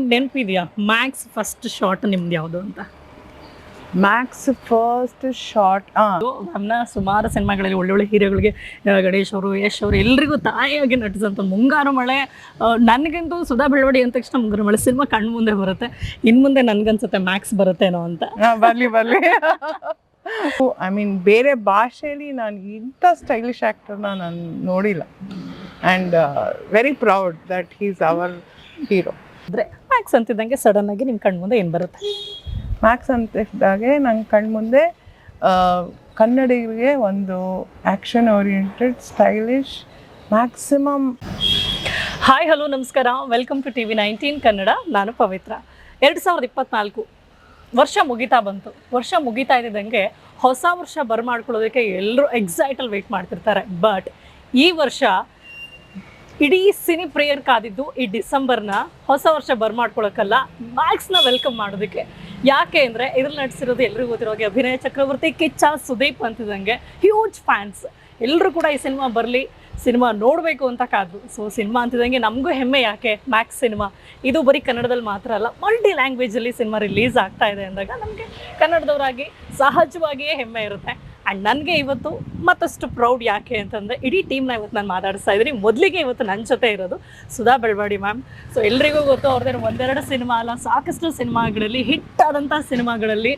ನಿಮಗೆ ನೆನಪಿದೆಯಾ Max first shot ನಿಮ್ದು ಯಾವುದು ಅಂತ? ಮ್ಯಾಕ್ಸ್ ಫಸ್ಟ್ ಶಾರ್ಟ್ ನನ್ನ ಸುಮಾರು ಸಿನಿಮಾಗಳಲ್ಲಿ ಒಳ್ಳೊಳ್ಳೆ ಹೀರೋಗಳಿಗೆ ಗಣೇಶ್ ಅವರು ಯಶ್ ಅವರು ಎಲ್ರಿಗೂ ತಾಯಿಯಾಗಿ ನಟಿಸಂತ ಮುಂಗಾರು ಮಳೆ ನನಗಂತೂ ಸುಧಾ ಬೆಳವಡಿ ಅಂದ ತಕ್ಷಣ ಮುಂಗಾರು ಮಳೆ ಸಿನಿಮಾ ಕಣ್ಣು ಮುಂದೆ ಬರುತ್ತೆ. ಇನ್ನು ಮುಂದೆ ನನಗನ್ಸುತ್ತೆ ಮ್ಯಾಕ್ಸ್ ಬರುತ್ತೇನೋ ಅಂತ. ಬರ್ಲಿ ಬರ್ಲಿ. ಐ ಮೀನ್ ಬೇರೆ ಭಾಷೆಯಲ್ಲಿ ನಾನು ಇಂಥ ಸ್ಟೈಲಿಶ್ ಆ್ಯಕ್ಟರ್ನ ನಾನು ನೋಡಿಲ್ಲ. And very proud that he's our hero ಅಂದರೆ ಮ್ಯಾಕ್ಸ್ ಅಂತಿದ್ದಂಗೆ ಸಡನ್ ಆಗಿ ನಿಮ್ಮ ಕಣ್ಣು ಮುಂದೆ ಏನು ಬರುತ್ತೆ? ಮ್ಯಾಕ್ಸ್ ಅಂತಿದ್ದಾಗೆ ನನ್ನ ಕಣ್ಮುಂದೆ ಮುಂದೆ ಕನ್ನಡಿಗರಿಗೆ ಒಂದು action oriented stylish maximum hi hello ನಮಸ್ಕಾರ. Welcome to T V nineteen Kannada. ನಾನು ಪವಿತ್ರ. ಎರಡು ಸಾವಿರದ ಇಪ್ಪತ್ನಾಲ್ಕು ವರ್ಷ ಮುಗಿತಾ ಬಂತು. ವರ್ಷ ಮುಗಿತಾ ಇದ್ದಂಗೆ ಹೊಸ ವರ್ಷ ಬರಮಾಡ್ಕೊಳ್ಳೋದಕ್ಕೆ ಎಲ್ಲರೂ ಎಕ್ಸೈಟಲ್ಲಿ ವೆಯ್ಟ್ ಮಾಡ್ತಿರ್ತಾರೆ. ಬಟ್ ಈ ವರ್ಷ ಇಡೀ ಸಿನಿ ಪ್ರೇಯರ್ ಕಾದಿದ್ದು ಈ ಡಿಸೆಂಬರ್ನ ಹೊಸ ವರ್ಷ ಬರ್ಮಾಡ್ಕೊಳಕ್ಕಲ್ಲ ಮ್ಯಾಕ್ಸ್ನ ವೆಲ್ಕಮ್ ಮಾಡೋದಕ್ಕೆ. ಯಾಕೆ ಅಂದರೆ ಇದ್ರಲ್ಲಿ ನಟಿಸಿರೋದು ಎಲ್ರಿಗೂ ಹಾಗೆ ಅಭಿನಯ ಚಕ್ರವರ್ತಿ, ಕಿಚ್ಚ, ಸುದೀಪ್ ಅಂತಿದ್ದಂಗೆ ಹ್ಯೂಜ್ ಫ್ಯಾನ್ಸ್ ಎಲ್ಲರೂ ಕೂಡ ಈ ಸಿನಿಮಾ ಬರಲಿ, ಸಿನಿಮಾ ನೋಡಬೇಕು ಅಂತ ಕಾದ್ರು ಸೊ ಸಿನಿಮಾ ಅಂತಿದ್ದಂಗೆ ನಮಗೂ ಹೆಮ್ಮೆ ಯಾಕೆ ಮ್ಯಾಕ್ಸ್ ಸಿನಿಮಾ? ಇದು ಬರೀ ಕನ್ನಡದಲ್ಲಿ ಮಾತ್ರ ಅಲ್ಲ ಮಲ್ಟಿ ಲ್ಯಾಂಗ್ವೇಜಲ್ಲಿ ಸಿನಿಮಾ ರಿಲೀಸ್ ಆಗ್ತಾ ಇದೆ ಅಂದಾಗ ನಮಗೆ ಕನ್ನಡದವರಾಗಿ ಸಹಜವಾಗಿಯೇ ಹೆಮ್ಮೆ ಇರುತ್ತೆ. ಆ್ಯಂಡ್ ನನಗೆ ಇವತ್ತು ಮತ್ತಷ್ಟು ಪ್ರೌಡ್ ಯಾಕೆ ಅಂತಂದರೆ ಇಡೀ ಟೀಮ್ನ ಇವತ್ತು ನಾನು ಮಾತಾಡಿಸ್ತಾ ಇದ್ದೀನಿ. ಮೊದಲಿಗೆ ಇವತ್ತು ನನ್ನ ಜೊತೆ ಇರೋದು ಸುಧಾ ಬೆಳವಾಡಿ ಮ್ಯಾಮ್ ಸೊ ಎಲ್ರಿಗೂ ಗೊತ್ತು ಅವ್ರದ್ದೇನು ಒಂದೆರಡು ಸಿನಿಮಾ ಅಲ್ಲ ಸಾಕಷ್ಟು ಸಿನಿಮಾಗಳಲ್ಲಿ ಹಿಟ್ ಆದಂಥ ಸಿನಿಮಾಗಳಲ್ಲಿ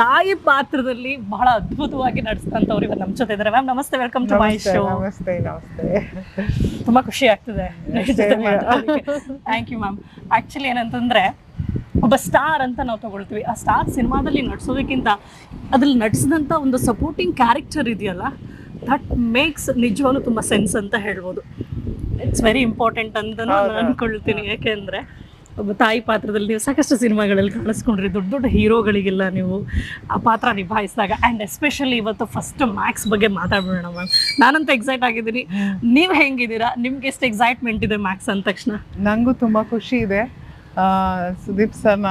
ತಾಯಿ ಪಾತ್ರದಲ್ಲಿ ಬಹಳ ಅದ್ಭುತವಾಗಿ ನಡೆಸಿದಂಥವ್ರು ಇವತ್ತು ನಮ್ಮ ಜೊತೆ ಇದ್ದಾರೆ ಮ್ಯಾಮ್ ನಮಸ್ತೆ ವೆಲ್ಕಮ್ ಟು ಮೈ ಶೋ ನಮಸ್ತೆ ನಮಸ್ತೆ. ತುಂಬಾ ಖುಷಿ ಆಗ್ತದೆ. ಥ್ಯಾಂಕ್ ಯು ಮ್ಯಾಮ್ ಆ್ಯಕ್ಚುಲಿ ಏನಂತಂದ್ರೆ ಒಬ್ಬ ಸ್ಟಾರ್ ಅಂತ ನಾವು ತಗೊಳ್ತೀವಿ. ಆ ಸ್ಟಾರ್ ಸಿನಿಮಾದಲ್ಲಿ ನಟಿಸೋದಕ್ಕಿಂತ ಅದ್ರಲ್ಲಿ ನಟಿಸಿದಂಥ ಒಂದು ಸಪೋರ್ಟಿಂಗ್ ಕ್ಯಾರೆಕ್ಟರ್ ಇದೆಯಲ್ಲ ದಟ್ ಮೇಕ್ಸ್ ನಿಜವಾಗ್ಲೂ ತುಂಬ ಸೆನ್ಸ್ ಅಂತ ಹೇಳ್ಬೋದು. ಇಟ್ಸ್ ವೆರಿ ಇಂಪಾರ್ಟೆಂಟ್ ಅಂತ ನಾನು ಅಂದ್ಕೊಳ್ತೀನಿ ಅನ್ಕೊಳ್ತೀನಿ. ಯಾಕೆಂದರೆ ಒಬ್ಬ ತಾಯಿ ಪಾತ್ರದಲ್ಲಿ ನೀವು ಸಾಕಷ್ಟು ಸಿನಿಮಾಗಳಲ್ಲಿ ಕಾಣಿಸ್ಕೊಂಡ್ರಿ. ದೊಡ್ಡ ದೊಡ್ಡ ಹೀರೋಗಳಿಗೆಲ್ಲ ನೀವು ಆ ಪಾತ್ರ ನಿಭಾಯಿಸಿದಾಗ ಆ್ಯಂಡ್ ಎಸ್ಪೆಷಲಿ ಇವತ್ತು ಫಸ್ಟ್ ಮ್ಯಾಕ್ಸ್ ಬಗ್ಗೆ ಮಾತಾಡೋಣ ಮ್ಯಾಮ್. ನಾನಂತೂ ಎಕ್ಸೈಟ್ ಆಗಿದ್ದೀನಿ. ನೀವು ಹೆಂಗಿದ್ದೀರಾ? ನಿಮ್ಗೆ ಎಷ್ಟು ಎಕ್ಸೈಟ್ಮೆಂಟ್ ಇದೆ ಮ್ಯಾಕ್ಸ್ ಅಂದ ತಕ್ಷಣ? ನನಗೂ ತುಂಬ ಖುಷಿ ಇದೆ. ಸುದೀಪ್ ಸರ್ನ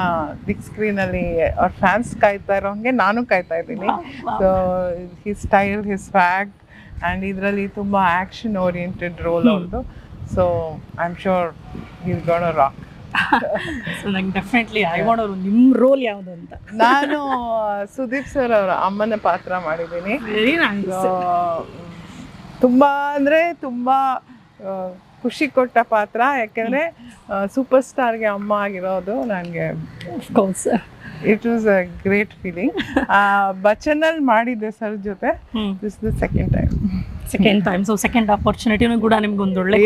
ಬಿಗ್ ಸ್ಕ್ರೀನಲ್ಲಿ ಅವ್ರ ಫ್ಯಾನ್ಸ್ ಕಾಯ್ತಾ ಇರೋಂಗೆ ನಾನು ಕಾಯ್ತಾ ಇದ್ದೀನಿ. So his style his fag and ಇದರಲ್ಲಿ ತುಂಬ ಆ್ಯಕ್ಷನ್ ಓರಿಯೆಂಟೆಡ್ ರೋಲ್ ಅವ್ರದ್ದು so I am sure is gonna rock so ನಂಗೆ ಡೆಫಿನೆಟ್ಲಿ ಐ ಅವರು ನಿಮ್ಮ ರೋಲ್ ಯಾವುದು ಅಂತ. ನಾನು ಸುದೀಪ್ ಸರ್ ಅವರ ಅಮ್ಮನ ಪಾತ್ರ ಮಾಡಿದ್ದೀನಿ. ತುಂಬಾ ಅಂದ್ರೆ ತುಂಬಾ ಖುಷಿ ಕೊಟ್ಟ ಪಾತ್ರ ಯಾಕೆಂದರೆ ಸೂಪರ್ ಸ್ಟಾರ್ಗೆ ಅಮ್ಮ ಆಗಿರೋದು ನನಗೆ course it was a great feeling ಬಚನಲ್ಲಿ ಮಾಡಿದ್ದೆ ಸರ್ ಜೊತೆ. This the second time second time so second ಆಪರ್ಚುನಿಟಿನೂ ಕೂಡ ನಿಮ್ಗೆ ಒಂದು ಒಳ್ಳೆ.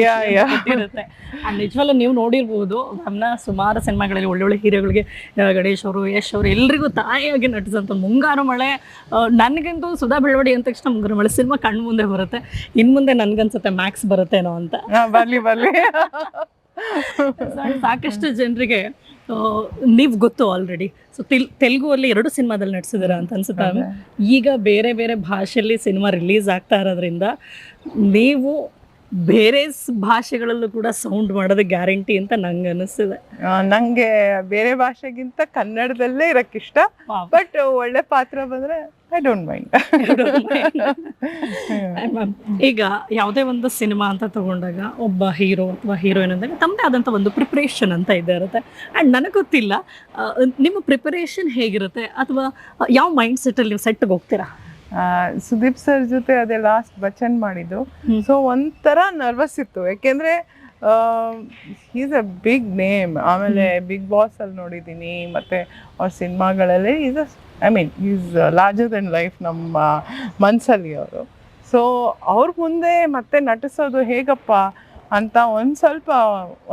ಇರುತ್ತೆ ಆ್ಯಂಡ್ ನಿಜವಲ್ಲ ನೀವು ನೋಡಿರ್ಬೋದು ನಮ್ಮ ಸುಮಾರು ಸಿನಿಮಾಗಳಲ್ಲಿ ಒಳ್ಳೊಳ್ಳೆ ಹೀರೋಗಳಿಗೆ ಗಣೇಶ್ ಅವರು ಯಶ್ ಅವರು ಎಲ್ರಿಗೂ ತಾಯಿಯಾಗಿ ನಟಿಸಂತ ಮುಂಗಾರು ಮಳೆ ನನಗಂತೂ ಸುಧಾ ಬೆಳವಡಿ ಅಂದ ತಕ್ಷಣ ಮುಂಗಾರು ಮಳೆ ಸಿನಿಮಾ ಕಣ್ಣು ಮುಂದೆ ಬರುತ್ತೆ. ಇನ್ನು ಮುಂದೆ ನನಗನ್ಸುತ್ತೆ ಮ್ಯಾಕ್ಸ್ ಬರುತ್ತೇನೋ ಅಂತ. ಬರಲಿ ಬರಲಿ. ಸಾಕಷ್ಟು ಜನರಿಗೆ ನೀವು ಗೊತ್ತು ಆಲ್ರೆಡಿ ಸೊ ತಿಲ್ ತೆಲುಗು ಅಲ್ಲಿ ಎರಡು ಸಿನಿಮಾದಲ್ಲಿ ನಟಿಸಿದ್ದೀರಾ ಅಂತ ಅನ್ಸುತ್ತೆ. ಈಗ ಬೇರೆ ಬೇರೆ ಭಾಷೆಯಲ್ಲಿ ಸಿನಿಮಾ ರಿಲೀಸ್ ಆಗ್ತಾ ಇರೋದ್ರಿಂದ ನೀವು ಬೇರೆ ಭಾಷೆಗಳಲ್ಲೂ ಕೂಡ ಸೌಂಡ್ ಮಾಡೋದು ಗ್ಯಾರಂಟಿ ಅಂತ ನಂಗೆ ಅನಿಸ್ತದೆ ನಂಗೆ ಬೇರೆ ಭಾಷೆಗಿಂತ ಕನ್ನಡದಲ್ಲೇ ಇರಕ್ಕೆ ಇಷ್ಟ ಬಟ್ ಒಳ್ಳೆ ಪಾತ್ರ ಬಂದ್ರೆ ಐ ಡೋಂಟ್ ಮೈಂಡ್ ಈಗ ಯಾವುದೇ ಒಂದು ಸಿನಿಮಾ ಅಂತ ತಗೊಂಡಾಗ ಒಬ್ಬ ಹೀರೋ ಅಥವಾ ಹೀರೋಯಿನ್ ಅಂದಾಗ ತಮ್ಮದೇ ಆದಂತ ಒಂದು ಪ್ರಿಪರೇಷನ್ ಅಂತ ಇದ್ದಿರುತ್ತೆ ಅಂಡ್ ಆ್ಯಂಡ್ ನನಗೆ ಗೊತ್ತಿಲ್ಲ ನಿಮ್ಮ ಪ್ರಿಪರೇಷನ್ ಹೇಗಿರುತ್ತೆ? ಅಥವಾ ಯಾವ ಮೈಂಡ್ ಸೆಟ್ ಅಲ್ಲಿ ನೀವು ಸೆಟ್ಗೆ ಹೋಗ್ತೀರಾ? ಸುದೀಪ್ ಸರ್ ಜೊತೆ ಅದೇ ಲಾಸ್ಟ್ ಬಚನ್ ಮಾಡಿದ್ದು. ಸೊ ಒಂಥರ ನರ್ವಸ್ ಇತ್ತು. ಯಾಕೆಂದ್ರೆ ಈಸ್ ಅ ಬಿಗ್ ನೇಮ್ ಆಮೇಲೆ ಬಿಗ್ ಬಾಸ್ ಅಲ್ಲಿ ನೋಡಿದ್ದೀನಿ. ಮತ್ತೆ ಅವ್ರ ಸಿನಿಮಾಗಳಲ್ಲಿ is a I mean is larger than life ನಮ್ಮ ಮನ್ಸಲ್ಲಿ ಅವರು. ಸೊ ಅವ್ರ ಮುಂದೆ ಮತ್ತೆ ನಟಿಸೋದು ಹೇಗಪ್ಪ? ಅಂತ ಒಂದು ಸ್ವಲ್ಪ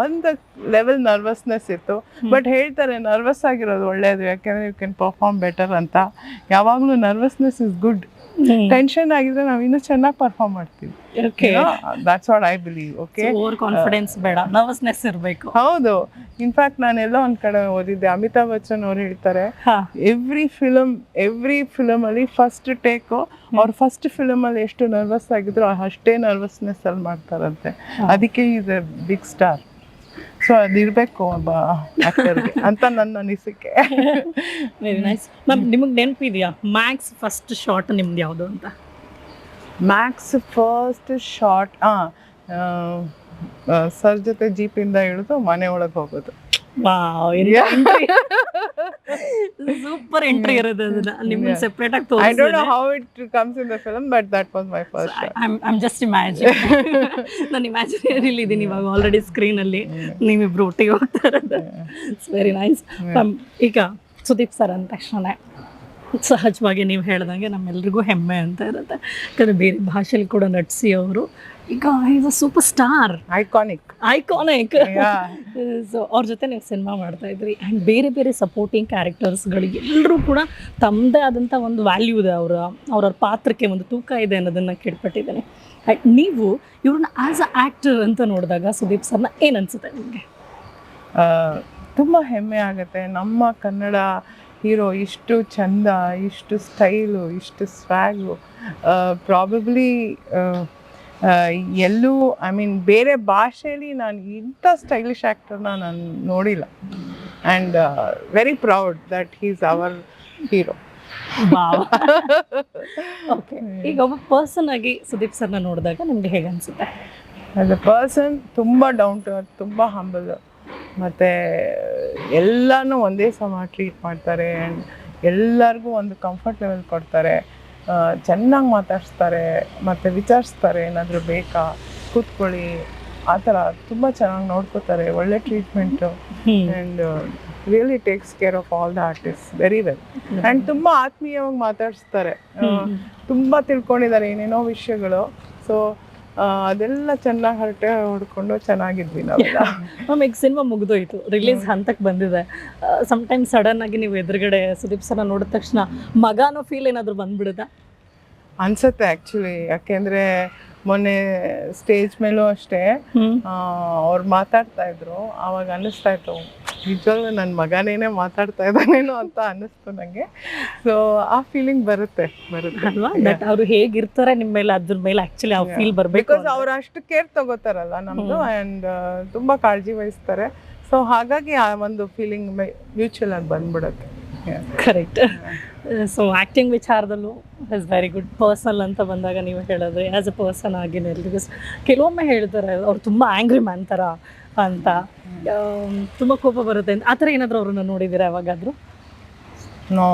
ಒಂದು ಲೆವೆಲ್ ನರ್ವಸ್ನೆಸ್ ಇತ್ತು. ಬಟ್ ಹೇಳ್ತಾರೆ ನರ್ವಸ್ ಆಗಿರೋದು ಒಳ್ಳೆಯದು ಯಾಕೆಂದರೆ ಯು ಕ್ಯಾನ್ ಪರ್ಫಾರ್ಮ್ ಬೆಟರ್ ಅಂತ. ಯಾವಾಗಲೂ ನರ್ವಸ್ನೆಸ್ ಇಸ್ ಗುಡ್ ಟೆನ್ಷನ್ ಆಗಿದ್ರೆ ನಾವು ಇನ್ನೂ ಚೆನ್ನಾಗಿ ಪರ್ಫಾರ್ಮ್ ಮಾಡ್ತೀವಿ. Okay that's what I believe okay over confidence ಬೇಡ ನರ್ವಸ್ನೆಸ್ ಇರಬೇಕು. ಹೌದು. ಇನ್ಫ್ಯಾಕ್ಟ್ ನಾನೆಲ್ಲೋ ಒಂದ್ ಕಡೆ ಓದಿದ್ದೆ. ಅಮಿತಾಬ್ ಬಚ್ಚನ್ ಅವ್ರು ಹೇಳ್ತಾರೆ ಎವ್ರಿ ಫಿಲಮ್ ಎವ್ರಿ ಫಿಲಮ್ ಅಲ್ಲಿ ಫಸ್ಟ್ ಟೇಕ್ ಅವ್ರ ಫಸ್ಟ್ ಫಿಲಮ್ ಅಲ್ಲಿ ಎಷ್ಟು ನರ್ವಸ್ ಆಗಿದ್ರು ಅಷ್ಟೇ ನರ್ವಸ್ನೆಸ್ ಅಲ್ಲಿ ಮಾಡ್ತಾರಂತೆ. ಅದಕ್ಕೆ is a big star so ಅದಿರಬೇಕು ಒಬ್ಬ ಆಕ್ಟರ್ಗೆ ಅಂತ ನನ್ನ ಅನಿಸಿಕೆ. ವೆರಿ ನೈಸ್ ಮ್ಯಾಮ್ ನಿಮಗೆ ನೆನಪಿದೆಯಾ ಮ್ಯಾಕ್ಸ್ ಫಸ್ಟ್ ಶಾರ್ಟ್ ನಿಮ್ದು ಯಾವುದು ಅಂತ? ಮ್ಯಾಕ್ಸ್ ಫಸ್ಟ್ ಶಾರ್ಟ್ ಸರ್ ಜೊತೆ ಜೀಪಿಂದ ಇಳಿದು ಮನೆ ಒಳಗೆ ಹೋಗೋದು. ಸೂಪರ್ ಎಂಟ್ರಿ ಇರೋದು ಅದನ್ನ. ನಿಮ್ಮನ್ನ. ಸೆಪರೇಟ್ ಆಗಿ don't know ತೋರಿಸಿದ್ರೆ how it comes in the film, but that was my first shot. I'm just imagine ನಾನು ಅಲ್ಲಿ ಇದ್ದೀನಿ ಇವಾಗ ಆಲ್ರೆಡಿ ಸ್ಕ್ರೀನಲ್ಲಿ ನೀವಿಬ್ರು ಒಟ್ಟಿಗೆ ಹೋಗ್ತಾ ಇರೋದು ಇಟ್ಸ್ ವೆರಿ ನೈಸ್ ಈಗ ಸುದೀಪ್ ಸರ್ ಅಂದ ತಕ್ಷಣ ಸಹಜವಾಗಿ ನೀವು ಹೇಳ್ದಂಗೆ ನಮ್ಮೆಲ್ರಿಗೂ ಹೆಮ್ಮೆ ಅಂತ ಇರುತ್ತೆ. ಯಾಕಂದರೆ ಬೇರೆ ಭಾಷೆಲಿ ಕೂಡ ನಟಿಸಿ ಅವರು ಈಗ is a superstar iconic iconic. So ಅವ್ರ ಜೊತೆ ನೀವು ಸಿನಿಮಾ ಮಾಡ್ತಾ ಇದ್ರಿ. ಆ್ಯಂಡ್ ಬೇರೆ ಬೇರೆ ಸಪೋರ್ಟಿಂಗ್ ಕ್ಯಾರೆಕ್ಟರ್ಸ್ಗಳಿಗೆ ಎಲ್ಲರೂ ಕೂಡ ತಮ್ಮದೇ ಆದಂಥ ಒಂದು ವ್ಯಾಲ್ಯೂ ಇದೆ ಅವರ ಅವ್ರವ್ರ ಪಾತ್ರಕ್ಕೆ ಒಂದು ತೂಕ ಇದೆ ಅನ್ನೋದನ್ನು ಕೇಳ್ಪಟ್ಟಿದ್ದೇನೆ. ಆ್ಯಂಡ್ ನೀವು ಇವ್ರನ್ನ ಆ್ಯಸ್ ಅ ಆ್ಯಕ್ಟರ್ ಅಂತ ನೋಡಿದಾಗ ಸುದೀಪ್ ಸರ್ನ ಏನು ಅನ್ಸುತ್ತೆ ನಿಮಗೆ? ತುಂಬ ಹೆಮ್ಮೆ ಆಗುತ್ತೆ. ನಮ್ಮ ಕನ್ನಡ ಹೀರೋ ಇಷ್ಟು ಚಂದ ಇಷ್ಟು ಸ್ಟೈಲು ಇಷ್ಟು ಸ್ವ್ಯಾಗು ಪ್ರಾಬಬ್ಲಿ ಎಲ್ಲೂ ಐ ಮೀನ್ ಬೇರೆ ಭಾಷೆಯಲ್ಲಿ ನಾನು ಇಂಥ ಸ್ಟೈಲಿಶ್ ಆ್ಯಕ್ಟರ್ನ ನಾನು ನೋಡಿಲ್ಲ. And very proud that is our hero okay ಈಗ ಒಬ್ಬ ಪರ್ಸನ್ ಆಗಿ ಸುದೀಪ್ ಸರ್ನ ನೋಡಿದಾಗ ನಮಗೆ ಹೇಗೆ ಅನಿಸುತ್ತೆ? ಆಸ್ ಅ ಪರ್ಸನ್ ತುಂಬ ಡೌನ್ ಟು ಅರ್ತ್ ತುಂಬ ಹಂಬಲ್ ಮತ್ತು ಎಲ್ಲನೂ ಒಂದೇ ಸಮ ಟ್ರೀಟ್ ಮಾಡ್ತಾರೆ ಆ್ಯಂಡ್ ಎಲ್ಲರಿಗೂ ಒಂದು ಕಂಫರ್ಟ್ ಲೆವೆಲ್ ಕೊಡ್ತಾರೆ. ಚೆನ್ನಾಗಿ ಮಾತಾಡಿಸ್ತಾರೆ ಮತ್ತು ವಿಚಾರಿಸ್ತಾರೆ ಏನಾದರೂ ಬೇಕಾ ಕೂತ್ಕೊಳ್ಳಿ ಆ ಥರ ತುಂಬ ಚೆನ್ನಾಗಿ ನೋಡ್ಕೋತಾರೆ ಒಳ್ಳೆ treatment and really takes care of all the artist very well and ತುಂಬ ಆತ್ಮೀಯವಾಗಿ ಮಾತಾಡಿಸ್ತಾರೆ. ತುಂಬ ತಿಳ್ಕೊಂಡಿದ್ದಾರೆ ಏನೇನೋ ವಿಷಯಗಳು. ಸೊ ಅದೆಲ್ಲ ಚೆನ್ನಾಗಿ ಹರಟೆ ಹೊಡ್ಕೊಂಡು ಚೆನ್ನಾಗಿದ್ವಿ ನಾವು ಮ್ಯಾಮ್ ಈಗ ಸಿನಿಮಾ ಮುಗಿದೋಯ್ತು. ರಿಲೀಸ್ ಹಂತಕ್ಕೆ ಬಂದಿದೆ. ಸಮಟೈಮ್ ಸಡನ್ ಆಗಿ ನೀವು ಎದುರುಗಡೆ ಸುದೀಪ್ ಸರ ನೋಡಿದ ತಕ್ಷಣ ಮಗ ಅನ್ನೋ ಫೀಲ್ ಏನಾದರೂ ಬಂದ್ಬಿಡುತ್ತಾ? ಅನ್ಸುತ್ತೆ ಆ್ಯಕ್ಚುಲಿ ಯಾಕೆಂದರೆ ಮೊನ್ನೆ ಸ್ಟೇಜ್ ಮೇಲೂ ಅಷ್ಟೇ. ಅವ್ರು ಮಾತಾಡ್ತಾ ಇದ್ರು. ಆವಾಗ ಅನ್ನಿಸ್ತಾ ಇತ್ತು. ನಿಜವಾಗ್ಲೂ ನನ್ನ ಮಗನೇನೆ ಮಾತಾಡ್ತಾ ಇದ್ದಾನೇನೋ ಅಂತ ಅನ್ನಿಸ್ತು ನನಗೆ ಸೊ ಆ ಫೀಲಿಂಗ್ ಬರುತ್ತೆ ಬರುತ್ತೆ. ಅಲ್ವಾ? ಬಟ್ ಅವರು ಹೇಗಿರ್ತಾರೆ ನಿಮ್ಮ ಮೇಲೆ ಅದ್ರ ಮೇಲೆ ಆಕ್ಚುಲಿ ಆ ಫೀಲ್ ಬರಬೇಕು ಬಿಕಾಸ್ ಅವ್ರು ಅಷ್ಟು ಕೇರ್ ತಗೋತಾರಲ್ಲ ನಮ್ದು ಆ್ಯಂಡ್ ತುಂಬಾ ಕಾಳಜಿ ವಹಿಸ್ತಾರೆ. ಸೊ ಹಾಗಾಗಿ ಆ ಒಂದು ಫೀಲಿಂಗ್ ಮ್ಯೂಚುವಲ್ ಆಗಿ ಬಂದ್ಬಿಡುತ್ತೆ. ಕರೆಕ್ಟ್ ಸೊ ಆ್ಯಕ್ಟಿಂಗ್ ವಿಚಾರದಲ್ಲೂ ಇಸ್ ವೆರಿ ಗುಡ್ ಪರ್ಸನಲ್ ಅಂತ ಬಂದಾಗ ನೀವು ಹೇಳೋದು ಆ್ಯಸ್ ಅ ಪರ್ಸನ್ ಆಗಿನೇ ಬಿಕಾಸ್ ಕೆಲವೊಮ್ಮೆ ಹೇಳ್ತಾರೆ ಅವ್ರು ತುಂಬ ಆ್ಯಂಗ್ರಿ ಮ್ಯಾನ್ ಥರ ಅಂತ. ತುಂಬ ಕೋಪ ಬರುತ್ತೆ ಅಂತ ಆ ಥರ ಏನಾದರೂ ಅವ್ರನ್ನ ನೋಡಿದ್ದೀರಾ ಯಾವಾಗಾದರೂ? ನೋ.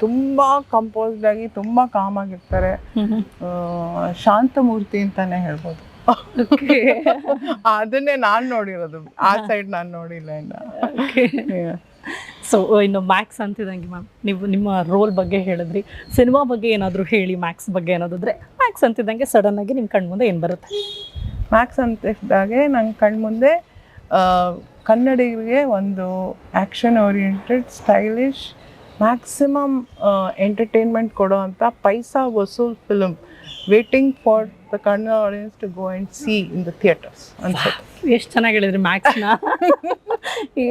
ತುಂಬಾ ಕಂಪೋಸ್ಡ್ ಆಗಿ ತುಂಬಾ ಕಾಮ್ ಆಗಿರ್ತಾರೆ. ಶಾಂತ ಶಾಂತಮೂರ್ತಿ ಅಂತಾನೆ ಹೇಳ್ಬೋದು. ಅದನ್ನೇ ನಾನು ನೋಡಿರೋದು. ಆ ಸೈಡ್ ನಾನು ನೋಡಿಲ್ಲ ಇನ್ನ. ಸೊ ಇನ್ನು ಮ್ಯಾಕ್ಸ್ ಅಂತಿದಂಗೆ ಮ್ಯಾಮ್ ನೀವು ನಿಮ್ಮ ರೋಲ್ ಬಗ್ಗೆ ಹೇಳಿದ್ರಿ. ಸಿನಿಮಾ ಬಗ್ಗೆ ಏನಾದರೂ ಹೇಳಿ ಮ್ಯಾಕ್ಸ್ ಬಗ್ಗೆ ಏನಾದಿದ್ರೆ ಮ್ಯಾಕ್ಸ್ ಅಂತಿದ್ದಂಗೆ ಸಡನ್ ಆಗಿ ನಿಮ್ಮ ಕಣ್ಮುಂದೆ ಏನು ಬರುತ್ತೆ? ಮ್ಯಾಕ್ಸ್ ಅಂತಿದ್ದಾಗೆ ನನ್ನ ಕಣ್ಮುಂದೆ ಕನ್ನಡಿಗರಿಗೆ ಒಂದು action oriented stylish maximum entertainment ಕೊಡೋ ಅಂಥ paisa vasool film waiting for the Kannada audience to go and see in the theatres ಅನ್ಸುತ್ತೆ ಎಷ್ಟು ಚೆನ್ನಾಗಿ ಹೇಳಿದ್ರಿ ಮ್ಯಾಕ್ಸ್ನ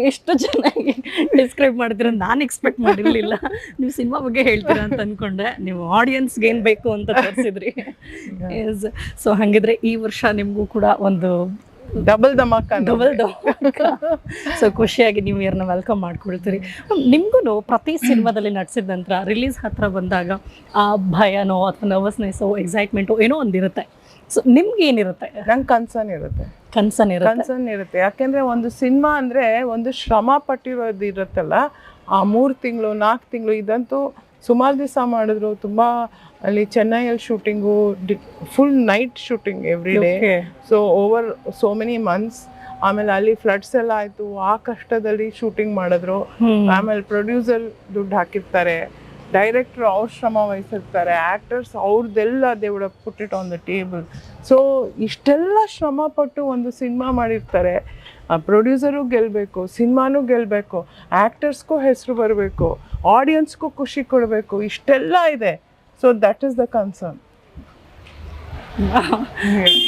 ಎಷ್ಟು ಚೆನ್ನಾಗಿ ಡಿಸ್ಕ್ರೈಬ್ ಮಾಡಿದ್ರೆ ನಾನು ಎಕ್ಸ್ಪೆಕ್ಟ್ ಮಾಡಿರಲಿಲ್ಲ. ನೀವು ಸಿನಿಮಾ ಬಗ್ಗೆ ಹೇಳ್ತೀರಾ ಅಂತ ಅನ್ಕೊಂಡೆ. ನೀವು ಆಡಿಯನ್ಸ್ಗೆ ಏನು ಬೇಕು ಅಂತ ತೋರಿಸಿದ್ರಿ. ಸೊ ಹಾಗಿದ್ರೆ ಈ ವರ್ಷ ನಿಮಗೂ ಕೂಡ ಒಂದು ಡಬಲ್ ಧಮಾಕ ಡಬಲ್ ಸೊ ಖುಷಿಯಾಗಿ ನೀವು ಇವ್ರನ್ನ ವೆಲ್ಕಮ್ ಮಾಡ್ಕೊಳ್ತೀರಿ. ನಿಮಗೂ ಪ್ರತಿ ಸಿನಿಮಾದಲ್ಲಿ ನಟಿಸಿದ ನಂತರ ರಿಲೀಸ್ ಹತ್ರ ಬಂದಾಗ ಆ ಭಯನೋ ಅಥವಾ ನರ್ವಸ್ನೆಸ್ಸೋ ಎಕ್ಸೈಟ್ಮೆಂಟೋ ಏನೋ ಒಂದಿರುತ್ತೆ ಸೊ ನಿಮ್ಗೆ ಏನಿರುತ್ತೆ? ನಂಗೆ ಕನ್ಸರ್ನ್ ಇರುತ್ತೆ. ಕನ್ಸರ್ನ್ ಇರುತ್ತೆ. ಕನ್ಸರ್ನ್ ಇರುತ್ತೆ. ಯಾಕೆಂದ್ರೆ ಒಂದು ಸಿನಿಮಾ ಅಂದ್ರೆ ಒಂದು ಶ್ರಮ ಪಟ್ಟಿರೋದು ಇರುತ್ತಲ್ಲ ಆ ಮೂರು ತಿಂಗಳು ನಾಲ್ಕು ತಿಂಗಳು ಇದಂತೂ ಸುಮಾರು ದಿವಸ ಮಾಡಿದ್ರು ತುಂಬಾ ಅಲ್ಲಿ ಚೆನ್ನೈಯಲ್ಲಿ shooting full night shooting every day. So over so many months ಆಮೇಲೆ ಅಲ್ಲಿ ಫ್ಲಡ್ಸ್ ಎಲ್ಲ ಆಯ್ತು ಆ ಕಷ್ಟದಲ್ಲಿ ಶೂಟಿಂಗ್ ಮಾಡಿದ್ರು. ಆಮೇಲೆ ಪ್ರೊಡ್ಯೂಸರ್ ದುಡ್ಡು ಹಾಕಿರ್ತಾರೆ ಡೈರೆಕ್ಟರ್ ಅವ್ರ ಶ್ರಮ ವಹಿಸಿರ್ತಾರೆ ಆ್ಯಕ್ಟರ್ಸ್ ಅವ್ರದ್ದೆಲ್ಲ they put it on the table so ಇಷ್ಟೆಲ್ಲ ಶ್ರಮ ಪಟ್ಟು ಒಂದು ಸಿನಿಮಾ ಮಾಡಿರ್ತಾರೆ ಪ್ರೊಡ್ಯೂಸರು ಗೆಲ್ಲಬೇಕು ಸಿನಿಮಾನೂ ಗೆಲ್ಲಬೇಕು ಆ್ಯಕ್ಟರ್ಸ್ಗೂ ಹೆಸರು ಬರಬೇಕು ಆಡಿಯನ್ಸ್ಗೂ ಖುಷಿ ಕೊಡಬೇಕು, ಇಷ್ಟೆಲ್ಲ ಇದೆ. So that is the concern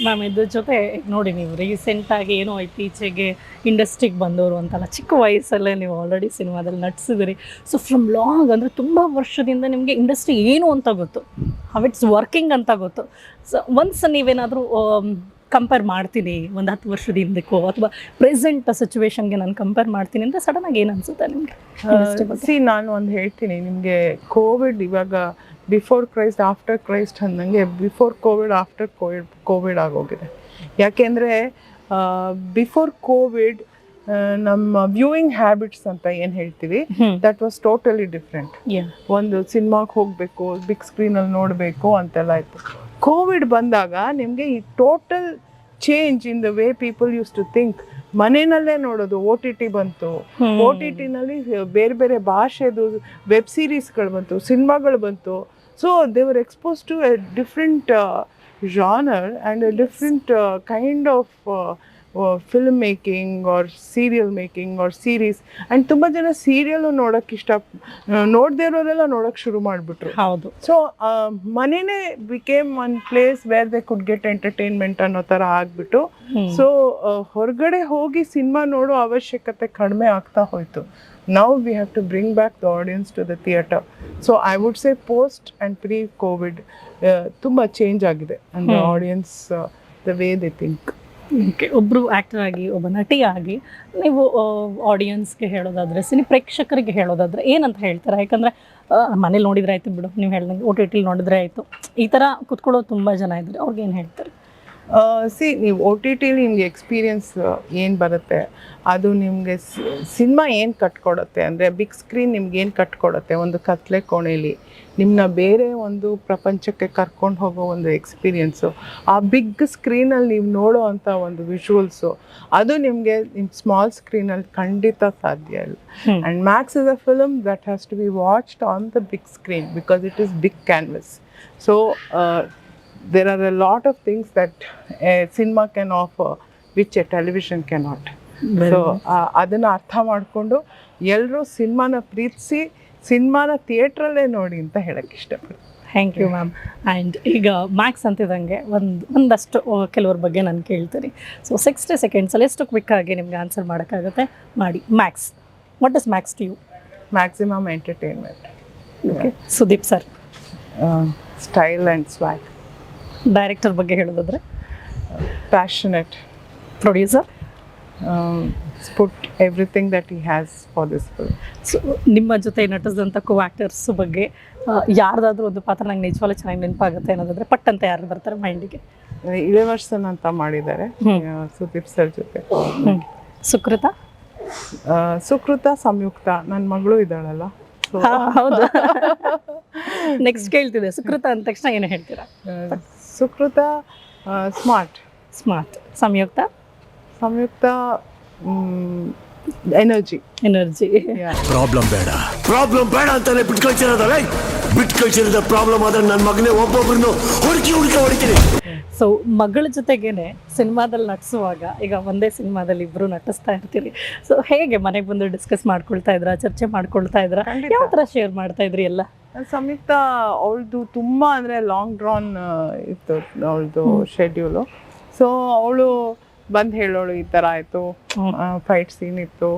ma'am ಇದ್ರ ಜೊತೆ ನೋಡಿ ನೀವು ರೀಸೆಂಟಾಗಿ ಏನೋ ಇತ್ತೀಚೆಗೆ ಇಂಡಸ್ಟ್ರಿಗೆ ಬಂದವರು ಅಂತಲ್ಲ, ಚಿಕ್ಕ ವಯಸ್ಸಲ್ಲೇ ನೀವು ಆಲ್ರೆಡಿ ಸಿನಿಮಾದಲ್ಲಿ ನಟಿಸಿದಿರಿ. ಸೊ ಫ್ರಮ್ ಲಾಂಗ್ ಅಂದರೆ ತುಂಬ ವರ್ಷದಿಂದ ನಿಮಗೆ ಇಂಡಸ್ಟ್ರಿ ಏನು ಅಂತ ಗೊತ್ತು. ಹೌ ಇಟ್ಸ್ ವರ್ಕಿಂಗ್ ಅಂತ ಗೊತ್ತು. ಸೊ ಒನ್ಸ್ ನೀವೇನಾದರೂ ಕಂಪೇರ್ ಮಾಡ್ತೀನಿ ಒಂದು ಹತ್ತು ವರ್ಷದ ಹಿಂದಕ್ಕೋ ಅಥವಾ ಪ್ರೆಸೆಂಟ್ ಸಿಚುವೇಶನ್ಗೆ ನಾನು ಕಂಪೇರ್ ಮಾಡ್ತೀನಿ ಅಂದರೆ ಸಡನ್ನಾಗಿ ಏನು ಅನಿಸುತ್ತೆ ನಿಮಗೆ? ಸಿ ನಾನು ಒಂದು ಹೇಳ್ತೀನಿ ನಿಮಗೆ ಕೋವಿಡ್ ಇವಾಗ ಬಿಫೋರ್ ಕ್ರೈಸ್ಟ್ ಆಫ್ಟರ್ ಕ್ರೈಸ್ಟ್ ಅಂದಂಗೆ before Covid after Covid Covid ಆಗೋಗಿದೆ ಯಾಕೆಂದರೆ ಬಿಫೋರ್ ಕೋವಿಡ್ ನಮ್ಮ ವ್ಯೂಯಿಂಗ್ ಹ್ಯಾಬಿಟ್ಸ್ ಅಂತ ಏನು ಹೇಳ್ತೀವಿ ದಟ್ ವಾಸ್ ಟೋಟಲಿ ಡಿಫ್ರೆಂಟ್. ಒಂದು ಸಿನಿಮಾಗೆ ಹೋಗಬೇಕು ಬಿಗ್ ಸ್ಕ್ರೀನಲ್ಲಿ ನೋಡಬೇಕು ಅಂತೆಲ್ಲ ಇತ್ತು ಕೋವಿಡ್ ಬಂದಾಗ ನಿಮಗೆ ಈ total change in the way people use to think ಮನೆಯಲ್ಲೇ ನೋಡೋದು ಓ ಟಿ ಟಿ ಬಂತು. ಓ ಟಿ ಟಿನಲ್ಲಿ ಬೇರೆ ಬೇರೆ ಭಾಷೆದು ವೆಬ್ ಸೀರೀಸ್ಗಳು ಬಂತು ಸಿನಿಮಾಗಳು ಬಂತು. So they were expose to a different genre and a different kind of film making or serial making or series and ತುಂಬ ಜನ ಸೀರಿಯಲ್ಲು ನೋಡೋಕ್ಕೆ ಇಷ್ಟ ನೋಡದೇ ಇರೋರೆಲ್ಲ ನೋಡೋಕ್ಕೆ ಶುರು ಮಾಡಿಬಿಟ್ರು. ಹೌದು. So ಮನೇನೇ became one place where they could get entertainment ಅನ್ನೋ ಥರ ಆಗಿಬಿಟ್ಟು. ಸೊ ಹೊರಗಡೆ ಹೋಗಿ ಸಿನಿಮಾ ನೋಡೋ ಅವಶ್ಯಕತೆ ಕಡಿಮೆ ಆಗ್ತಾ ಹೋಯಿತು. Now we have to bring back the audience to the theatre so I would say post and pre COVID ತುಂಬ ಚೇಂಜ್ ಆಗಿದೆ. And the audience the way they think ಒಬ್ಬರು ಆ್ಯಕ್ಟರ್ ಆಗಿ, ಒಬ್ಬ ನಟಿಯಾಗಿ ನೀವು ಆಡಿಯನ್ಸ್ಗೆ ಹೇಳೋದಾದ್ರೆ, ಸಿನಿ ಪ್ರೇಕ್ಷಕರಿಗೆ ಹೇಳೋದಾದ್ರೆ ಏನಂತ ಹೇಳ್ತಾರೆ? ಯಾಕಂದರೆ ಮನೇಲಿ ನೋಡಿದ್ರೆ ಆಯಿತು ಬಿಡು, ನೀವು ಹೇಳ್ದಂಗೆ ಓ ಟಿ ಟಿಲಿ ನೋಡಿದ್ರೆ ಆಯಿತು. ಈ ಥರ ಕುತ್ಕೊಳ್ಳೋ ತುಂಬ ಜನ ಇದ್ದಾರೆ. ಅವ್ರಿಗೆ ಏನು ಹೇಳ್ತಾರೆ? ಸಿ, ನೀವು ಓ ಟಿ ಟಿಲಿ ನಿಮ್ಗೆ ಎಕ್ಸ್ಪೀರಿಯನ್ಸ್ ಏನು ಬರುತ್ತೆ? ಅದು ನಿಮಗೆ ಸಿನಿಮಾ ಏನು ಕಟ್ಕೊಡುತ್ತೆ? ಅಂದರೆ ಬಿಗ್ ಸ್ಕ್ರೀನ್ ನಿಮ್ಗೆ ಏನು ಕಟ್ಕೊಡುತ್ತೆ? ಒಂದು ಕತ್ಲೆ ಕೋಣೆಯಲ್ಲಿ ನಿಮ್ಮನ್ನ ಬೇರೆ ಒಂದು ಪ್ರಪಂಚಕ್ಕೆ ಕರ್ಕೊಂಡು ಹೋಗೋ ಒಂದು ಎಕ್ಸ್ಪೀರಿಯೆನ್ಸು ಆ ಬಿಗ್ ಸ್ಕ್ರೀನಲ್ಲಿ ನೀವು ನೋಡೋ ಅಂಥ ಒಂದು ವಿಷುವಲ್ಸು ಅದು ನಿಮಗೆ ನಿಮ್ಮ ಸ್ಮಾಲ್ ಸ್ಕ್ರೀನಲ್ಲಿ ಖಂಡಿತ ಸಾಧ್ಯ ಇಲ್ಲ. And Max is a film that has to be watched on the big screen because it is big canvas so there are lot of things a cinema can can which a television can not so ಅದನ್ನು ಅರ್ಥ ಮಾಡಿಕೊಂಡು ಎಲ್ಲರೂ ಸಿನಿಮಾನ ಪ್ರೀತಿಸಿ ಸಿನಿಮಾನ ಥಿಯೇಟ್ರಲ್ಲೇ ನೋಡಿ ಅಂತ ಹೇಳಕ್ಕೆ ಇಷ್ಟಪಡ್ತೀನಿ. ಥ್ಯಾಂಕ್ ಯು ಮ್ಯಾಮ್ ಆ್ಯಂಡ್ ಈಗ ಮ್ಯಾಕ್ಸ್ ಅಂತಿದ್ದಂಗೆ ಒಂದು ಒಂದಷ್ಟು ಕೆಲವ್ರ ಬಗ್ಗೆ ನಾನು ಕೇಳ್ತೀನಿ. ಸೊ ಸಿಕ್ಸ್ಟಿ ಸೆಕೆಂಡ್ಸಲ್ಲಿ ಎಷ್ಟು ಕ್ವಿಕ್ಕಾಗಿ ನಿಮ್ಗೆ ಆನ್ಸರ್ ಮಾಡೋಕ್ಕಾಗುತ್ತೆ? ಮಾಡಿ. Max what is Max to you maximum entertainment okay Sudeep sir style and swag director ಬಗ್ಗೆ ಹೇಳೋದಾದ್ರೆ? Passionate producer put everything that he has for this film so ನಿಮ್ಮ ಜೊತೆ ನಟಿಸಿದಂಥ ಕೋ ಆ್ಯಕ್ಟರ್ಸ್ ಬಗ್ಗೆ ಯಾರ್ದಾದ್ರೂ ಒಂದು ಪಾತ್ರ ನಂಗೆ ನಿಜವಾಗ್ಲೂ ಚೆನ್ನಾಗಿ ನೆನಪಾಗುತ್ತೆ ಅನ್ನೋದಾದ್ರೆ ಪಟ್ ಅಂತ ಯಾರು ಬರ್ತಾರೆ ಮೈಂಡಿಗೆ? ಇಳೆವರ್ಸನ್ ಅಂತ ಮಾಡಿದ್ದಾರೆ ಆ, ಸುದೀಪ್ ಸರ್ ಜೊತೆ. ಸುಕೃತ? ಆ, ಸುಕೃತ ಸಂಯುಕ್ತ ನನ್ನ ಮಗಳು ಇದ್ದಾಳಲ್ಲ. ಹಾ, ಹೌದು. ನೆಕ್ಸ್ಟ್ ಕೇಳ್ತಿದೆ ಸುಕೃತ ಅಂದ ತಕ್ಷಣ ಏನು ಹೇಳ್ತೀರಾ? Sukrutha smart smart Samyuktha? Samyuktha energy energy problem ಬೇಡ. ಪ್ರಾಬ್ಲಮ್ ಬೇಡ ಅಂತಾನೆ ಬಿಟ್ ಕಳ್ಸಿರೋದಲ್ಲ ಬಿಟ್ ಕಳ್ಸಿರೋದ ಪ್ರಾಬ್ಲಮ್ ಆದ್ರೆ ನನ್ನ ಮಗನೇ ಒಬ್ಬೊಬ್ರನ್ನು ಹುಡುಕಿ ಹುಡುಕಿ ಹೊಡಿತೀನಿ. ಸೊ ಮಗಳ ಜೊತೆಗೇನೆ ಸಿನಿಮಾದಲ್ಲಿ ನಟಿಸುವಾಗ ಈಗ ಒಂದೇ ಸಿನಿಮಾದಲ್ಲಿ ಇಬ್ಬರು ನಟಿಸ್ತಾ ಇರ್ತೀರಿ. ಸೊ ಹೇಗೆ ಮನೆಗೆ ಬಂದು ಡಿಸ್ಕಸ್ ಮಾಡ್ಕೊಳ್ತಾ ಇದ್ರ ಚರ್ಚೆ ಮಾಡ್ಕೊಳ್ತಾ ಇದ್ರ? ಯಾವ ಥರ ಶೇರ್ ಮಾಡ್ತಾ ಇದ್ರಿ ಎಲ್ಲ? ಸಂಯುಕ್ತ ಅವಳದು ತುಂಬ ಅಂದರೆ ಲಾಂಗ್ ಡ್ರಾನ್ ಇತ್ತು ಅವಳದು ಶೆಡ್ಯೂಲು ಸೊ ಅವಳು ಬಂದು ಹೇಳೋಳು ಈ ಥರ ಆಯಿತು. ಫೈಟ್ ಸೀನ್ ಇತ್ತು.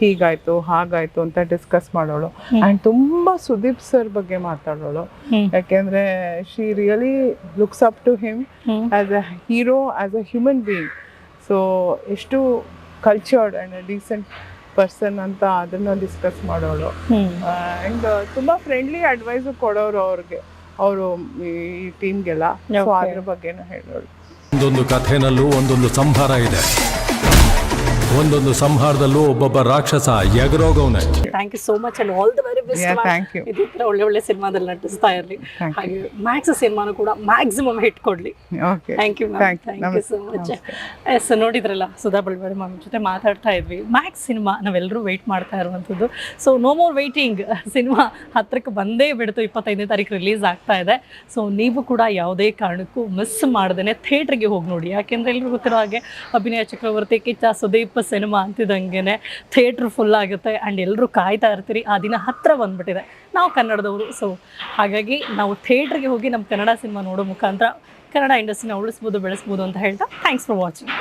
ಹೀಗಾಯ್ತು ಹಾಗಾಯ್ತು ಅಂತ ಡಿಸ್ಕಸ್ ಮಾಡೋಳು. ಆ್ಯಂಡ್ ತುಂಬಾ ಸುದೀಪ್ ಸರ್ ಬಗ್ಗೆ ಮಾತಾಡೋಳು. ಯಾಕೆಂದ್ರೆ she really looks up to him. As a hero as a human being so ಎಷ್ಟು ಕಲ್ಚರ್ಡ್ ಅಂಡ್ ಡೀಸೆಂಟ್ ಪರ್ಸನ್ ಅಂತ ಅದನ್ನ ಡಿಸ್ಕಸ್ ಮಾಡೋಳು. ಅಂಡ್ ತುಂಬಾ ಫ್ರೆಂಡ್ಲಿ ಅಡ್ವೈಸ್ ಕೊಡೋರು ಅವ್ರಿಗೆ. ಅವರು ಈ ಟೀಮ್ಗೆಲ್ಲ ಸೊ. ಅದ್ರ ಬಗ್ಗೆನೂ ಹೇಳೋಳು. ಒಂದೊಂದು ಕಥೆನಲ್ಲೂ ಒಂದೊಂದು ಸಂಹಾರ ಇದೆ. ಒಂದೊಂದು ಸಂಹಾರದಲ್ಲೂ ಒಬ್ಬೊಬ್ಬ ರಾಕ್ಷಸ ಎಗರೋಗವನೆ. Thank you so much and all the very best thank you. ಇದೇ ಥರ ಒಳ್ಳೆ ಒಳ್ಳೆ ಸಿನಿಮಾದಲ್ಲಿ ನಟಿಸ್ತಾ ಇರಲಿ. ಹಾಗೆ ಮ್ಯಾಕ್ಸ್ ಸಿನಿಮಾನು ಕೂಡ ಮ್ಯಾಕ್ಸಿಮಮ್ ಹಿಟ್ ಕೊಡ್ಲಿ. Okay thank you ma'am thank you so much yes ನೋಡಿದ್ರಲ್ಲ ಸುಧಾ ಬಳ್ವಾಡಿ ಮ್ಯಾಮ್ ಜೊತೆ ಮಾತಾಡ್ತಾ ಇದ್ವಿ. ಮ್ಯಾಕ್ಸ್ ಸಿನಿಮಾ ನಾವೆಲ್ಲರೂ ವೆಯ್ಟ್ ಮಾಡ್ತಾ ಇರುವಂಥದ್ದು. So no more waiting cinema ಹತ್ತಿರಕ್ಕೆ ಬಂದೇ ಬಿಡ್ತು. ಇಪ್ಪತ್ತೈದನೇ ತಾರೀಕು ರಿಲೀಸ್ ಆಗ್ತಾ ಇದೆ. ಸೊ ನೀವು ಕೂಡ ಯಾವುದೇ ಕಾರಣಕ್ಕೂ ಮಿಸ್ ಮಾಡ್ದೇ ಥಿಯೇಟ್ರಿಗೆ ಹೋಗಿ ನೋಡಿ. ಯಾಕೆಂದ್ರೆ ಎಲ್ರಿಗೂ ಗೊತ್ತಿರೋ ಹಾಗೆ ಅಭಿನಯ ಚಕ್ರವರ್ತಿ ಕಿಚ್ಚ ಸುದೀಪ್ ಸಿನಿಮಾ ಅಂತಿದ್ದಂಗೆ ಥಿಯೇಟ್ರ್ ಫುಲ್ ಆಗುತ್ತೆ ಆ್ಯಂಡ್ ಎಲ್ಲರೂ ಕಾಯ್ತಾ ಇರ್ತೀರಿ. ಆ ದಿನ ಹತ್ರ ಬಂದ್ಬಿಟ್ಟಿದೆ. ನಾವು ಕನ್ನಡದವರು ಸೊ ಹಾಗಾಗಿ ನಾವು ಥಿಯೇಟ್ರಿಗೆ ಹೋಗಿ ನಮ್ಮ ಕನ್ನಡ ಸಿನಿಮಾ ನೋಡೋ ಮುಖಾಂತರ ಕನ್ನಡ ಇಂಡಸ್ಟ್ರಿನ ಉಳಿಸ್ಬೋದು, ಬೆಳೆಸ್ಬೋದು ಅಂತ ಹೇಳ್ತಾ ಥ್ಯಾಂಕ್ಸ್ ಫಾರ್ ವಾಚಿಂಗ್